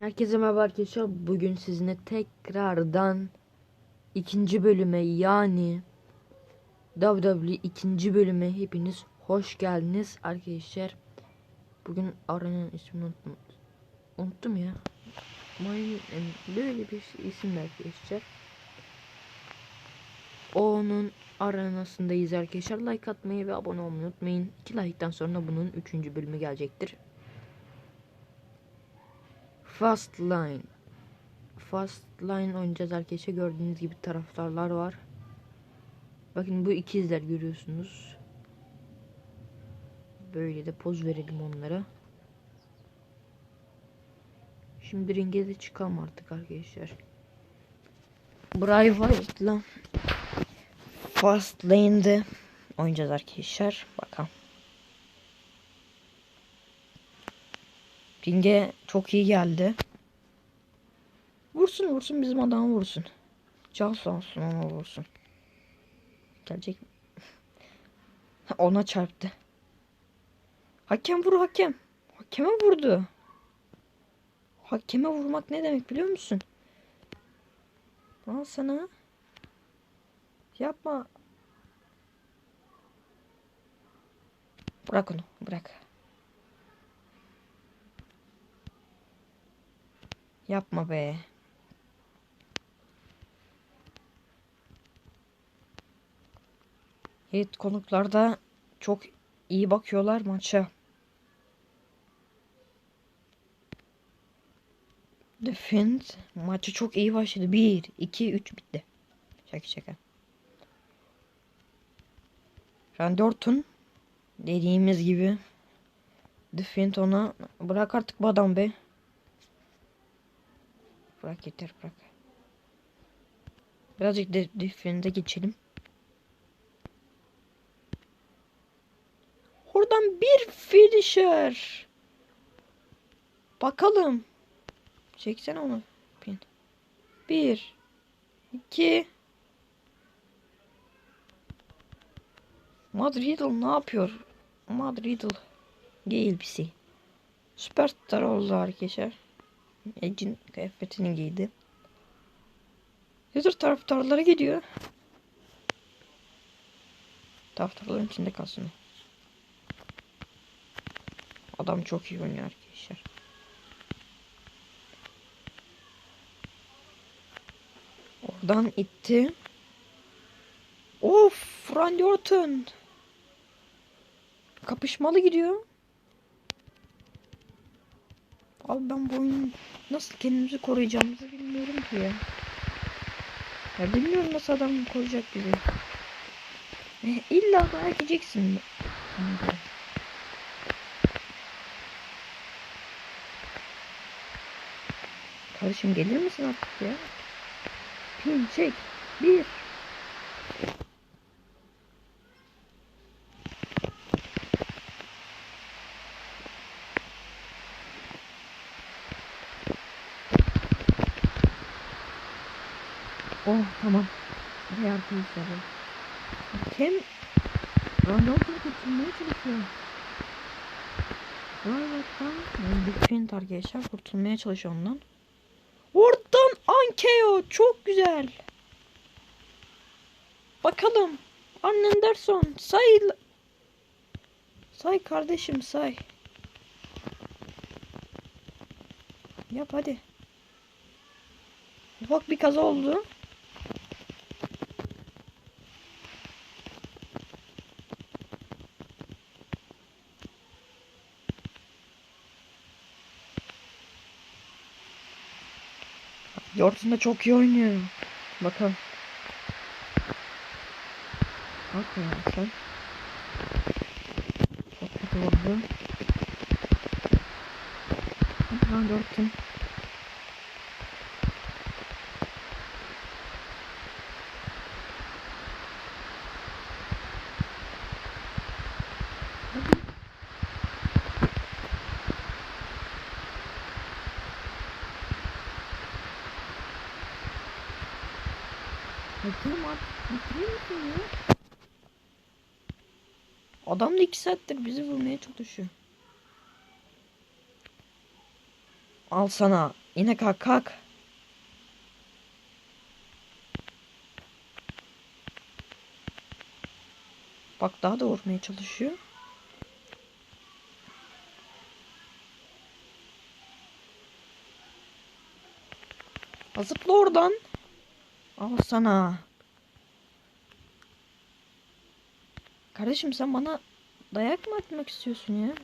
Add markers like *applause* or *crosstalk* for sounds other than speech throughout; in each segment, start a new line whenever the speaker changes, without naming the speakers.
Herkese merhaba arkadaşlar. Bugün sizinle tekrardan ikinci bölüme yani WWE ikinci bölüme hepiniz hoş geldiniz arkadaşlar. Bugün aranın ismini unuttum. Unuttum ya. Böyle bir isim arkadaşlar. Onun aranasındayız arkadaşlar. Like atmayı ve abone olmayı unutmayın. 2 like'tan sonra bunun 3. bölümü gelecektir. Fast Line. Fast Line oynayacağız arkadaşlar. Gördüğünüz gibi taraftarlar var. Bakın bu ikizler görüyorsunuz. Böyle de poz verelim onlara. Şimdi ringe de çıkalım artık arkadaşlar. Bray Wyatt'la Fast Lane'de oynayacağız arkadaşlar. Bakalım. Ringe çok iyi geldi. Vursun vursun bizim adam vursun. Can sağ olsun ona vursun. Gelecek mi? *laughs* Ona çarptı. Hakem vur hakem. Hakeme vurdu. Hakeme vurmak ne demek biliyor musun? Al sana. Yapma. Bırak onu bırak. Yapma be. Evet konuklar da çok iyi bakıyorlar maça. Defend maçı çok iyi başladı. 1, 2, 3 bitti. Şaka şaka. Randy Orton dediğimiz gibi Defend ona bırak artık bu adam be. Bırak yeter bırak. Birazcık de Defend'e geçelim. Oradan bir finisher. Bakalım. Çeksene onu. Pin. Bir. iki. Madrid'l ne yapıyor? Madrid'l. Gale pisi. Süperstar oldu arkadaşlar. Edge'in kıyafetini giydi. User taraftarlara gidiyor. Taraftarların içinde kalsın. Adam çok iyi oynuyor arkadaşlar. Oradan itti. Of, Randy Orton. Kapışmalı gidiyor. Abi ben bu oyunu nasıl kendimizi koruyacağımızı bilmiyorum ki ya. Ya bilmiyorum nasıl adam koruyacak bizi. E, illa da edeceksin. Kardeşim gelir misin artık ya? Pin çek. Bir. Oh tamam. Arkadaşlar. Kim? Ronaldo kurtulmaya çalışıyor. Bir print arkadaşlar kurtulmaya çalışıyor ondan. Oradan Ankeo çok güzel. Bakalım. Anderson say. Say kardeşim say. Yap hadi. Ufak bir kaza oldu. Yortun da çok iyi oynuyor. Bakalım. Bak sen. Çok kötü oldu. Lan Yortun. Bakalım artık Adam da iki saattir bizi vurmaya çalışıyor. Al sana Yine kalk kalk. Bak daha da vurmaya çalışıyor. Zıpla oradan. Al sana. Kardeşim sen bana dayak mı atmak istiyorsun ya?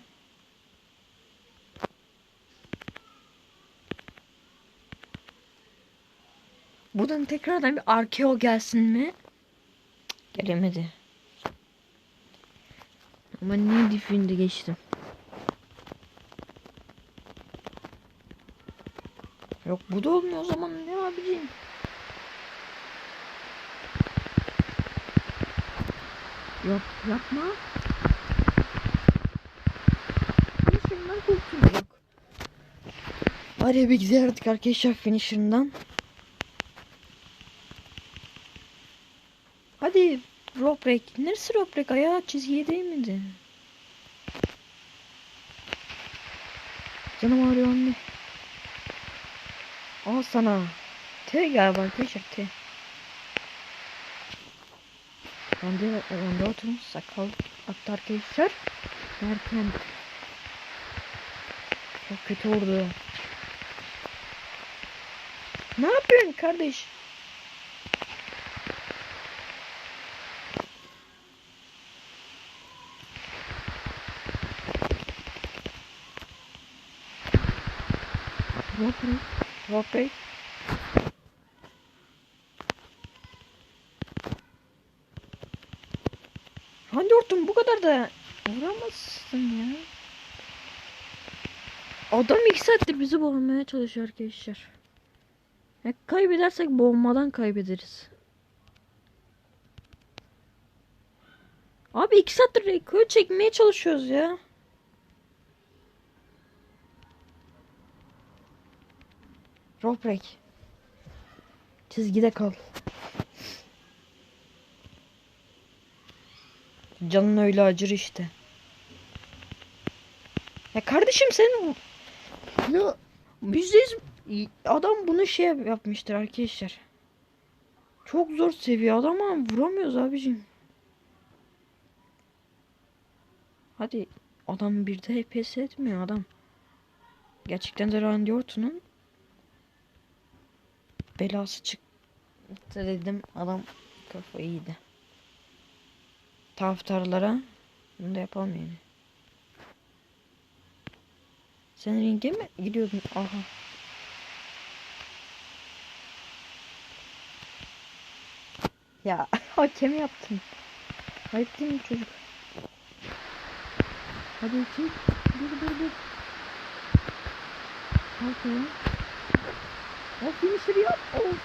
Buradan tekrardan bir arkeo gelsin mi? Gelemedi. Ama ne difinde geçtim. Yok bu da olmuyor o zaman ne abicim? Yok yapma. Finisher'ından kurtulduk. Hadi bir giderdik arkadaşlar finisher'ından. Hadi rope break. Neresi rope break? Ayağı çizgiye değmedi. Canım ağrıyor anne. Al sana. T galiba arkadaşlar T. Bende, bende oturmuş sakal attı arkadaşlar. Derken çok kötü oldu. Ne yapıyorsun kardeş? Rope break. Rope break. Hadi Orton bu kadar da vuramazsın ya. Adam iki saattir bizi boğmaya çalışıyor arkadaşlar. Ya kaybedersek boğmadan kaybederiz. Abi iki saattir rekor çekmeye çalışıyoruz ya. Rope break. Çizgide kal. Canın öyle acır işte. Ya kardeşim sen ya yüzde yüz adam bunu şey yapmıştır arkadaşlar. Çok zor seviye adam ama vuramıyoruz abicim. Hadi adam bir de pes etmiyor adam. Gerçekten de Randy Orton'un belası çıktı dedim adam kafayı yedi. Taraftarlara bunu da yapalım yani. Sen ringe mi gidiyordun? Aha. Ya *laughs* hakem yaptın. Ayıp değil mi çocuk? Hadi iki. Dur dur dur. Ya. O finisher yap. Of.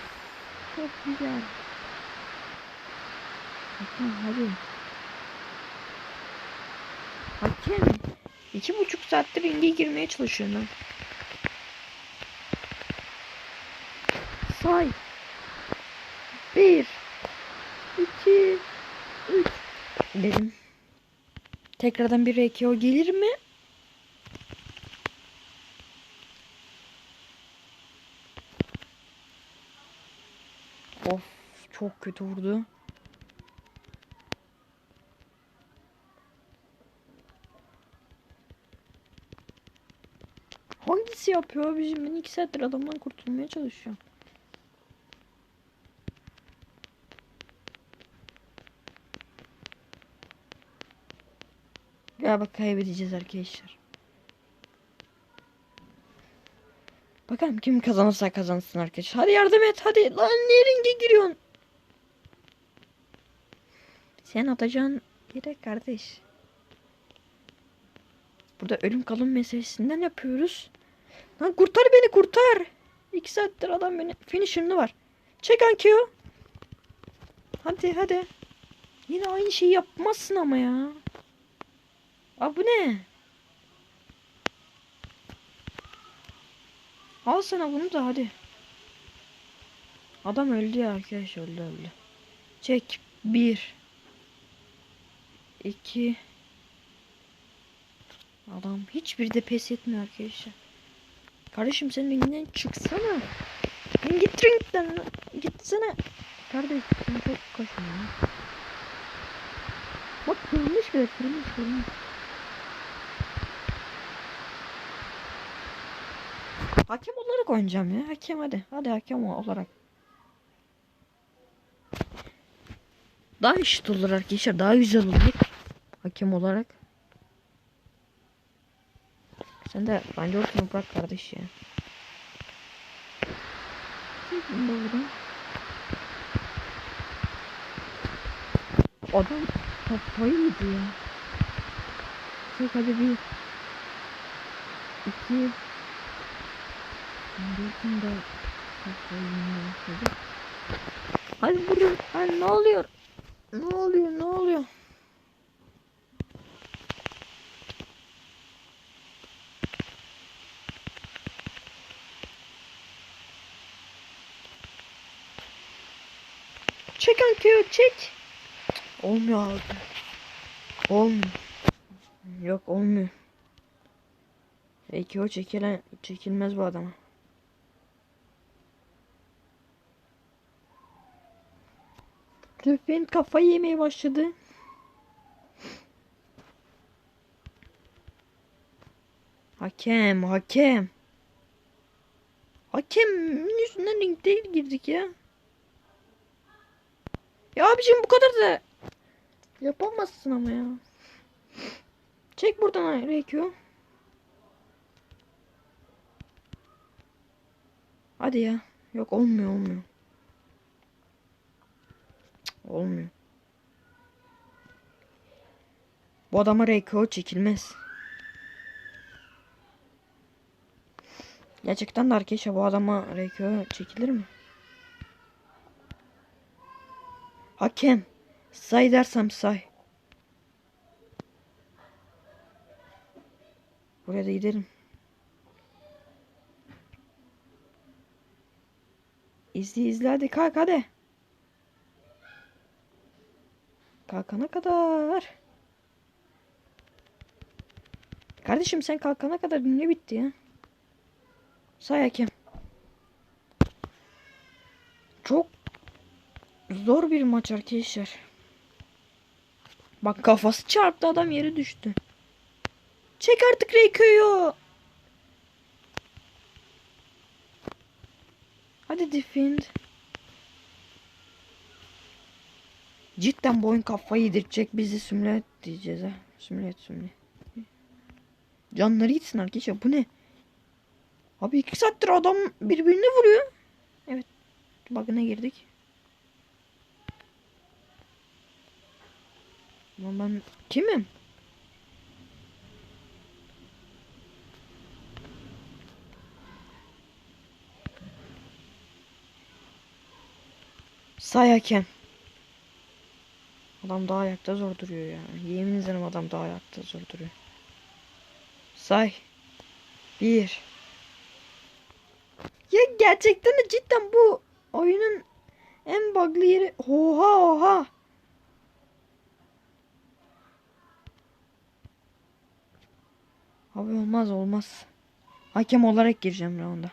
Çok güzel. Hakem hadi. Hakem. İki buçuk saattir ringe girmeye çalışıyorum lan. Say. Bir. iki, Üç. Dedim. Tekrardan bir RKO gelir mi? Of çok kötü vurdu. Yapıyor abicim? Ben iki saattir adamdan kurtulmaya çalışıyorum. Galiba kaybedeceğiz arkadaşlar. Bakalım kim kazanırsa kazansın arkadaşlar. Hadi yardım et hadi. Lan niye ringe giriyorsun? Sen atacağın yere kardeş. Burada ölüm kalım meselesinden yapıyoruz. Lan kurtar beni kurtar. İki saattir adam beni finishing'li var. Çek Ankeo. Hadi hadi. Yine aynı şeyi yapmazsın ama ya. Aa bu ne? Al sana bunu da hadi. Adam öldü ya arkadaş öldü öldü. Çek. Bir. iki. Adam hiçbir de pes etmiyor arkadaşlar. Kardeşim sen ringden çıksana. Git ringden. Gitsene. Kardeş sen çok kaşınıyorsun. Bak kırılmış bile kırılmış kırılmış. Hakem olarak oynayacağım ya. Hakem hadi. Hadi hakem olarak. Daha eşit olur arkadaşlar. Daha güzel olur. Hakem olarak. Sen de bence ortamı bırak kardeş ya. Da buradan. Adam kafayı yedi ya. Çek hadi bir. İki. Dörtün de kafayı yemeye başladı. Hadi vurun. Hadi ne oluyor? Ne oluyor? Ne oluyor? Çek Ankeyo çek. Olmuyor abi. Olmuyor. Yok olmuyor. Peki o çekilen çekilmez bu adama. Tüfeğin kafayı yemeye başladı. Hakem, hakem. Hakemin yüzünden ringde girdik ya. Ya abicim bu kadar da yapamazsın ama ya. Çek buradan Rekyo. Hadi ya. Yok olmuyor olmuyor. Olmuyor. Bu adama Rekyo çekilmez. Gerçekten de arkadaşlar bu adama Rekyo çekilir mi? Hakem. Say dersem say. Buraya da gidelim. İzle izle hadi kalk hadi. Kalkana kadar. Kardeşim sen kalkana kadar ne bitti ya? Say hakem. Çok zor bir maç arkadaşlar. Bak kafası çarptı adam yere düştü. Çek artık Reyköy'ü. Hadi defend. Cidden bu oyun kafayı yedirecek bizi sümlet diyeceğiz ha. Sümlet sümlet. Canları gitsin arkadaşlar bu ne? Abi iki saattir adam birbirine vuruyor. Evet. Bug'ına girdik. Ama ben kimim? Say. Adam daha ayakta zor duruyor ya. Yemin ederim adam daha ayakta zor duruyor. Say. Bir. Ya gerçekten de cidden bu oyunun en bug'lı yeri. Oha oha. Abi olmaz olmaz. Hakem olarak gireceğim rounda.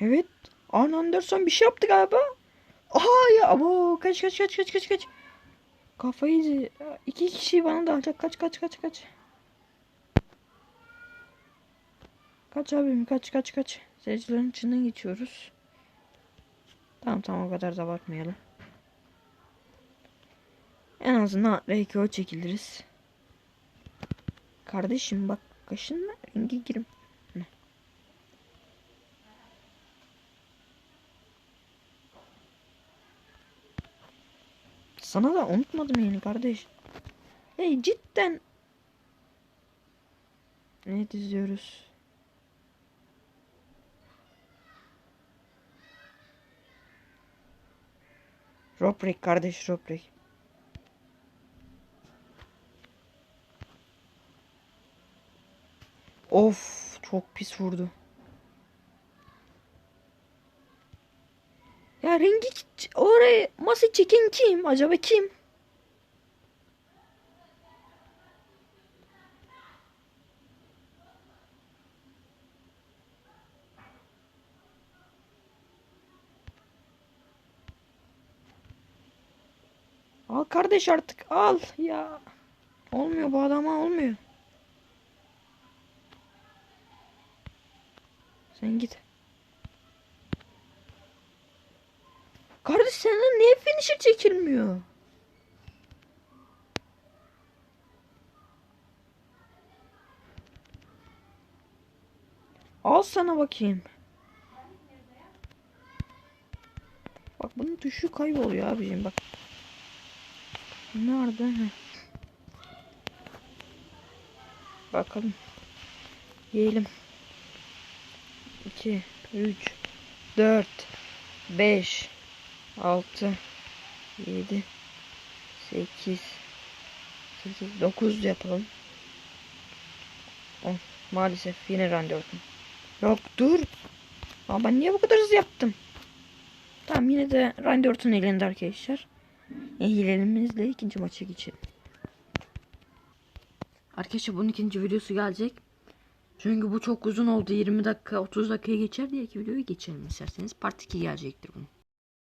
Evet. Arne Anderson bir şey yaptı galiba. Aha ya abo kaç kaç kaç kaç kaç kaç. Kafayı. İki kişi bana dalacak. Kaç kaç kaç kaç. Kaç abim kaç kaç kaç. Seyircilerin içinden geçiyoruz. Tamam tamam o kadar da abartmayalım. En azından RKO çekiliriz. Kardeşim bak kaşınma rengi girim. Sana da unutmadım yani kardeş. Hey cidden. Ne diziyoruz? Robrick kardeş Robrick. Of çok pis vurdu. Ya rengi oraya masa çeken kim? Acaba kim? Al kardeş artık al ya. Olmuyor bu adama olmuyor. Sen git. Kardeş senden niye finisher çekilmiyor? Al sana bakayım. Bak bunun tuşu kayboluyor abicim bak. Nerede? Heh. Bakalım. Yiyelim. 2, 3, 4, 5, 6, 7, 8, 8, 9 yapalım. 10. Maalesef yine randevu. Yok dur. Ama ben niye bu kadar hızlı yaptım? Tamam yine de Randy Orton elinde arkadaşlar. Eğilelimizle ikinci maça geçelim. Arkadaşlar bunun ikinci videosu gelecek. Çünkü bu çok uzun oldu. 20 dakika 30 dakikaya geçer diye iki videoyu geçelim isterseniz. Part 2 gelecektir bunun.